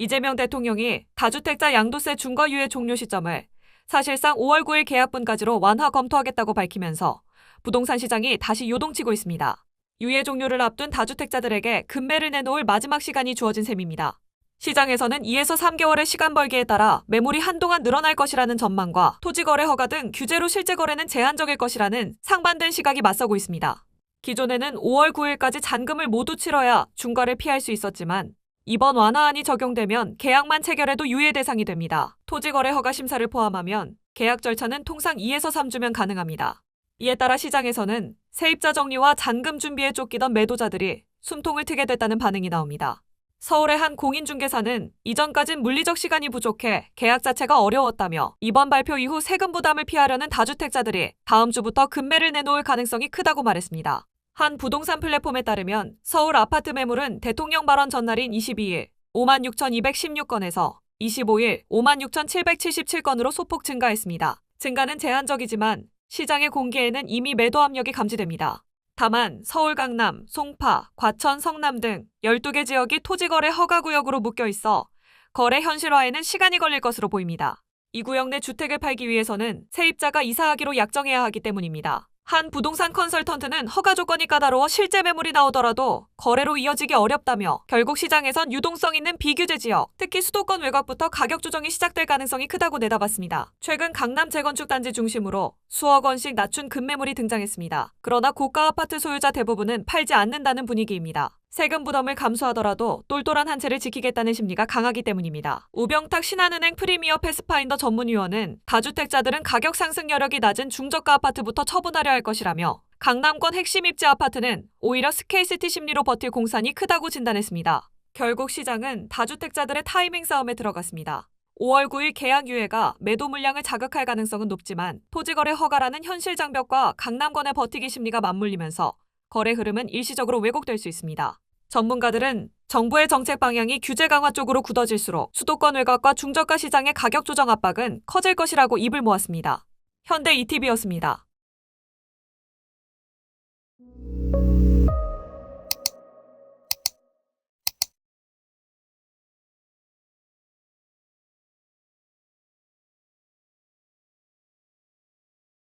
이재명 대통령이 다주택자 양도세 중과 유예 종료 시점을 사실상 5월 9일 계약분까지로 완화 검토하겠다고 밝히면서 부동산 시장이 다시 요동치고 있습니다. 유예 종료를 앞둔 다주택자들에게 금매를 내놓을 마지막 시간이 주어진 셈입니다. 시장에서는 2에서 3개월의 시간 벌기에 따라 매물이 한동안 늘어날 것이라는 전망과 토지 거래 허가 등 규제로 실제 거래는 제한적일 것이라는 상반된 시각이 맞서고 있습니다. 기존에는 5월 9일까지 잔금을 모두 치러야 중과를 피할 수 있었지만 이번 완화안이 적용되면 계약만 체결해도 유예 대상이 됩니다. 토지거래 허가 심사를 포함하면 계약 절차는 통상 2에서 3주면 가능합니다. 이에 따라 시장에서는 세입자 정리와 잔금 준비에 쫓기던 매도자들이 숨통을 트게 됐다는 반응이 나옵니다. 서울의 한 공인중개사는 이전까진 물리적 시간이 부족해 계약 자체가 어려웠다며 이번 발표 이후 세금 부담을 피하려는 다주택자들이 다음 주부터 금매를 내놓을 가능성이 크다고 말했습니다. 한 부동산 플랫폼에 따르면 서울 아파트 매물은 대통령 발언 전날인 22일 56,216건에서 25일 56,777건으로 소폭 증가했습니다. 증가는 제한적이지만 시장의 공개에는 이미 매도 압력이 감지됩니다. 다만 서울 강남, 송파, 과천, 성남 등 12개 지역이 토지거래 허가구역으로 묶여 있어 거래 현실화에는 시간이 걸릴 것으로 보입니다. 이 구역 내 주택을 팔기 위해서는 세입자가 이사하기로 약정해야 하기 때문입니다. 한 부동산 컨설턴트는 허가 조건이 까다로워 실제 매물이 나오더라도 거래로 이어지기 어렵다며 결국 시장에선 유동성 있는 비규제 지역, 특히 수도권 외곽부터 가격 조정이 시작될 가능성이 크다고 내다봤습니다. 최근 강남 재건축 단지 중심으로 수억 원씩 낮춘 급매물이 등장했습니다. 그러나 고가 아파트 소유자 대부분은 팔지 않는다는 분위기입니다. 세금 부담을 감수하더라도 똘똘한 한 채를 지키겠다는 심리가 강하기 때문입니다. 우병탁 신한은행 프리미어 패스파인더 전문위원은 다주택자들은 가격 상승 여력이 낮은 중저가 아파트부터 처분하려 할 것이라며 강남권 핵심 입지 아파트는 오히려 스케이시티 심리로 버틸 공산이 크다고 진단했습니다. 결국 시장은 다주택자들의 타이밍 싸움에 들어갔습니다. 5월 9일 계약 유예가 매도 물량을 자극할 가능성은 높지만 토지 거래 허가라는 현실 장벽과 강남권의 버티기 심리가 맞물리면서 거래 흐름은 일시적으로 왜곡될 수 있습니다. 전문가들은 정부의 정책 방향이 규제 강화 쪽으로 굳어질수록 수도권 외곽과 중저가 시장의 가격 조정 압박은 커질 것이라고 입을 모았습니다. 현대 ETV였습니다.